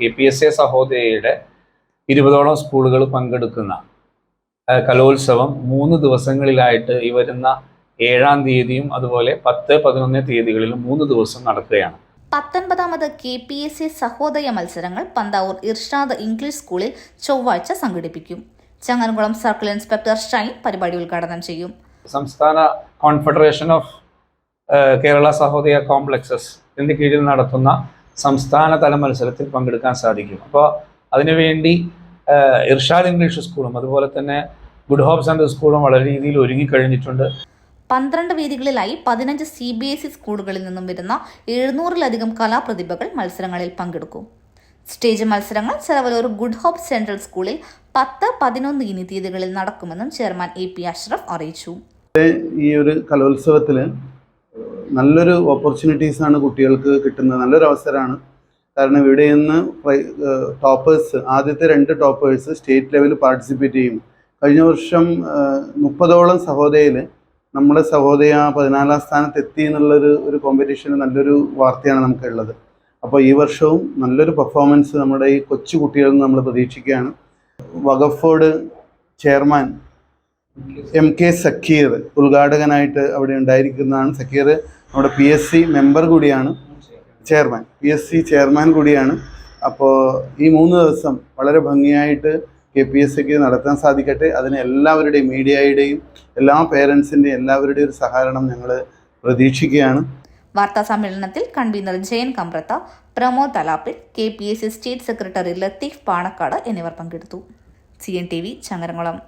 K P S A സഹോദയയുടെ ഇരുപതോളം സ്കൂളുകൾ പങ്കെടുക്കുന്ന കലോത്സവം മൂന്ന് ദിവസങ്ങളിലായിട്ട് ഈ വരുന്ന ഏഴാം തീയതിയും അതുപോലെ പത്ത് പതിനൊന്ന് തീയതികളിലും മൂന്ന് ദിവസം നടക്കുകയാണ്. പത്തൊൻപതാമത് K P S C Sahodaya മത്സരങ്ങൾ പന്താവൂർ ഇർഷാദ് ഇംഗ്ലീഷ് സ്കൂളിൽ ചൊവ്വാഴ്ച സംഘടിപ്പിക്കും. ചങ്ങനകുളം സർക്കിൾ ഇൻസ്പെക്ടർ ഷൈൻ പരിപാടി ഉദ്ഘാടനം ചെയ്യും. സംസ്ഥാന confederation of Kerala Sahodaya complexes എന്ന കീഴിൽ നടത്തുന്ന സംസ്ഥാന തല മത്സരത്തിൽ പങ്കെടുക്കാൻ സാധിക്കും. അപ്പോൾ അതിനുവേണ്ടി ഇർഷാദ് ഇംഗ്ലീഷ് സ്കൂളും അതുപോലെ തന്നെ ഗുഡ് ഹോപ്പ് സെന്റർ സ്കൂളും വളരെ രീതിയിൽ ഒരുങ്ങി കഴിഞ്ഞിട്ടുണ്ട്. പന്ത്രണ്ട് വേദികളിലായി പതിനഞ്ച് സി ബി എസ് ഇ സ്കൂളുകളിൽ നിന്നും വരുന്ന എഴുന്നൂറിലധികം കലാപ്രതിഭകൾ മത്സരങ്ങളിൽ പങ്കെടുക്കും. സ്റ്റേജ് മത്സരങ്ങൾ ചെലവലൂർ ഗുഡ് ഹോപ്പ് സെൻട്രൽ സ്കൂളിൽ പത്ത് പതിനൊന്ന് ഇനി തീയതികളിൽ നടക്കുമെന്നും ചെയർമാൻ എ പി അഷ്റഫ് അറിയിച്ചു. ഈ ഒരു കലോത്സവത്തിൽ നല്ലൊരു ഓപ്പർച്യൂണിറ്റീസ് ആണ് കുട്ടികൾക്ക് കിട്ടുന്നത്. നല്ലൊരു അവസരമാണ്. കാരണം ഇവിടെ നിന്ന് ടോപ്പേഴ്സ് ആദ്യത്തെ രണ്ട് ടോപ്പേഴ്സ് സ്റ്റേറ്റ് ലെവലിൽ പാർട്ടിസിപ്പേറ്റ് ചെയ്യും. കഴിഞ്ഞ വർഷം മുപ്പതോളം സഹോദയയിൽ നമ്മുടെ സഹോദയ പതിനാലാം സ്ഥാനത്ത് എത്തി എന്നുള്ളൊരു ഒരു കോമ്പറ്റീഷന് നല്ലൊരു വാർത്തയാണ് നമുക്കുള്ളത്. അപ്പോൾ ഈ വർഷവും നല്ലൊരു പെർഫോമൻസ് നമ്മുടെ ഈ കൊച്ചു കുട്ടികളിൽ നമ്മൾ പ്രതീക്ഷിക്കുകയാണ്. വഖഫോർഡ് ചെയർമാൻ എം കെ സക്കീർ ഉദ്ഘാടകനായിട്ട് അവിടെ ഉണ്ടായിരിക്കുന്നതാണ്. സക്കീർ നമ്മുടെ പി എസ് സി മെമ്പർ കൂടിയാണ് chairman. P S C chairman കൂടിയാണ്. അപ്പോൾ ഈ മൂന്ന് ദിവസം വളരെ ഭംഗിയായിട്ട് കെ പി എസ് സിക്ക് നടത്താൻ സാധിക്കട്ടെ. അതിന് എല്ലാവരുടെയും മീഡിയയുടെയും എല്ലാ പേരൻസിന്റെയും എല്ലാവരുടെയും ഒരു സഹകരണം ഞങ്ങൾ പ്രതീക്ഷിക്കുകയാണ്. വാർത്താ സമ്മേളനത്തിൽ convener Jayan Kambrath Pramod Thalappil K P S C state secretary Latheef Panakkad എന്നിവർ പങ്കെടുത്തു. C N T V Changaramkulam.